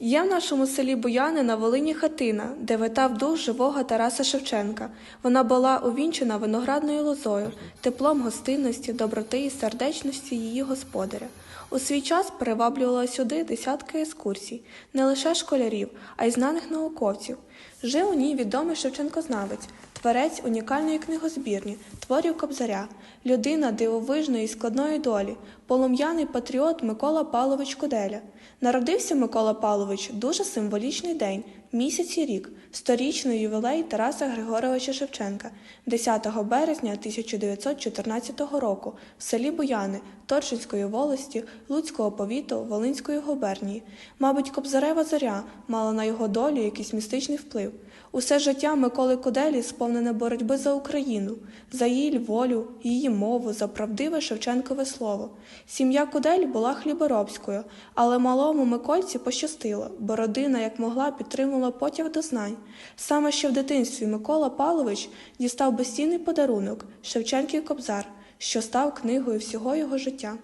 Є в нашому селі Буяни на Волині хатина, де витав дух живого Тараса Шевченка. Вона була увінчена виноградною лозою, теплом гостинності, доброти і сердечності її господаря. У свій час приваблювала сюди десятки екскурсій, не лише школярів, а й знаних науковців. Жив у ній відомий Шевченкознавець, творець унікальної книгозбірні, творів Кобзаря, людина дивовижної і складної долі, полум'яний патріот Микола Павлович Куделя. Народився Микола Павлович дуже символічний день, місяць і рік, сторічний ювілей Тараса Григоровича Шевченка, 10 березня 1914 року в селі Буяни Торчинської волості Луцького повіту Волинської губернії. Мабуть, Кобзарева зоря мала на його долю якийсь містичний вплив. Усе життя Миколи Куделі сповнене боротьби за Україну, за її волю, її мову, за правдиве Шевченкове слово. Сім'я Кудель була хліборобською, але малому Микольці пощастило, бо родина, як могла, підтримувала потяг до знань. Саме ще в дитинстві Микола Павлович дістав безцінний подарунок Шевченків Кобзар, що став книгою всього його життя.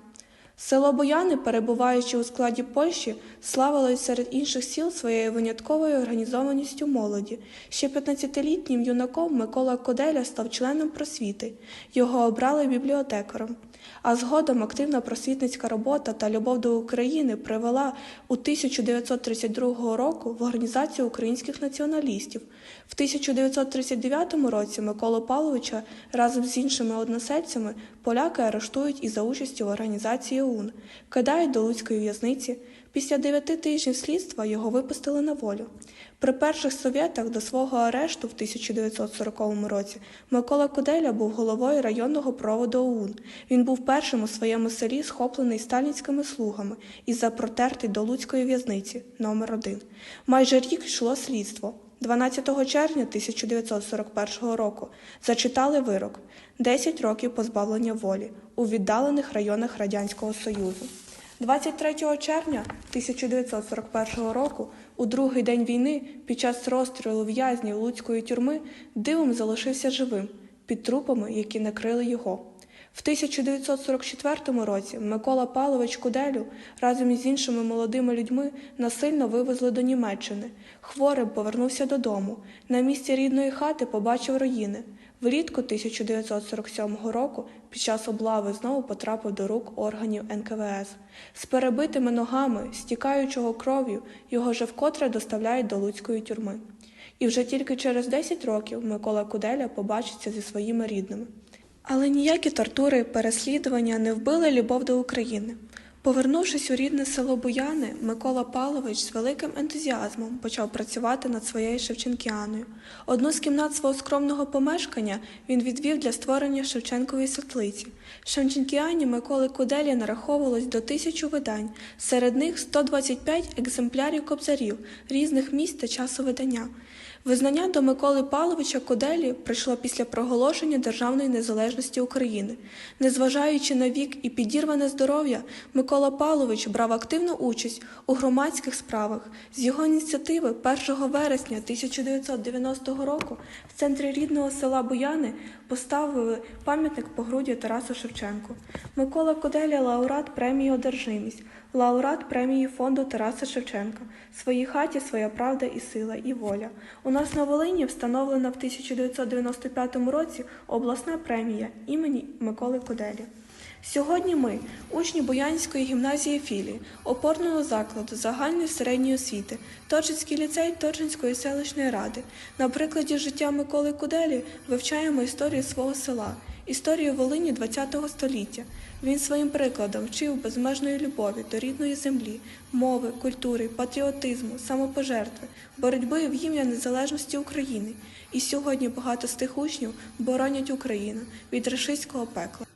Село Бояни, перебуваючи у складі Польщі, славилось серед інших сіл своєю винятковою організованістю молоді. Ще 15-літнім юнаком Микола Коделя став членом просвіти. Його обрали бібліотекаром. А згодом активна просвітницька робота та любов до України привела у 1932 року в організацію українських націоналістів. В 1939 році Миколу Павловича разом з іншими односельцями поляки арештують і за участю в організації ОУН, кидають до Луцької в'язниці. Після дев'яти тижнів слідства його випустили на волю. При перших совєтах до свого арешту в 1940 році Микола Куделя був головою районного проводу ОУН. Він був першим у своєму селі схоплений сталінськими слугами і запротертий до Луцької в'язниці номер 1 Майже рік йшло слідство. 12 червня 1941 року зачитали вирок 10 років позбавлення волі у віддалених районах Радянського Союзу. 23 червня 1941 року, у другий день війни, під час розстрілу в'язнів Луцької тюрми, дивом залишився живим під трупами, які накрили його. В 1944 році Микола Павлович Куделю разом із іншими молодими людьми насильно вивезли до Німеччини. Хворим повернувся додому. На місці рідної хати побачив руїни. Влітку 1947 року під час облави знову потрапив до рук органів НКВС. З перебитими ногами, стікаючого кров'ю, його же вкотре доставляють до Луцької тюрми. І вже тільки через 10 років Микола Куделя побачиться зі своїми рідними. Але ніякі тортури, переслідування не вбили любов до України. Повернувшись у рідне село Буяни, Микола Павлович з великим ентузіазмом почав працювати над своєю Шевченкіаною. Одну з кімнат свого скромного помешкання він відвів для створення Шевченкової світлиці. Шевченкіані Миколи Куделі нараховувалось до тисячу видань, серед них 125 екземплярів кобзарів різних місць та часу видання. Визнання до Миколи Павловича Куделі прийшло після проголошення державної незалежності України. Незважаючи на вік і підірване здоров'я, Микола Павлович брав активну участь у громадських справах. З його ініціативи 1 вересня 1990 року в центрі рідного села Буяни поставили пам'ятник погруддя Тарасу Шевченку. Микола Куделя лауреат премії Одержимість, лауреат премії фонду Тараса Шевченка. В своїй хаті своя правда і сила, і воля. У нас на Волині встановлена в 1995 році обласна премія імені Миколи Куделі. Сьогодні ми, учні Боянської гімназії філії, опорного закладу загальної середньої освіти, Торчинський ліцей Торчинської селищної ради, на прикладі життя Миколи Куделі вивчаємо історію свого села, історію Волині ХХ століття. Він своїм прикладом вчив безмежної любові до рідної землі, мови, культури, патріотизму, самопожертви, боротьби в ім'я незалежності України. І сьогодні багато з тих учнів боронять Україну від рашистського пекла.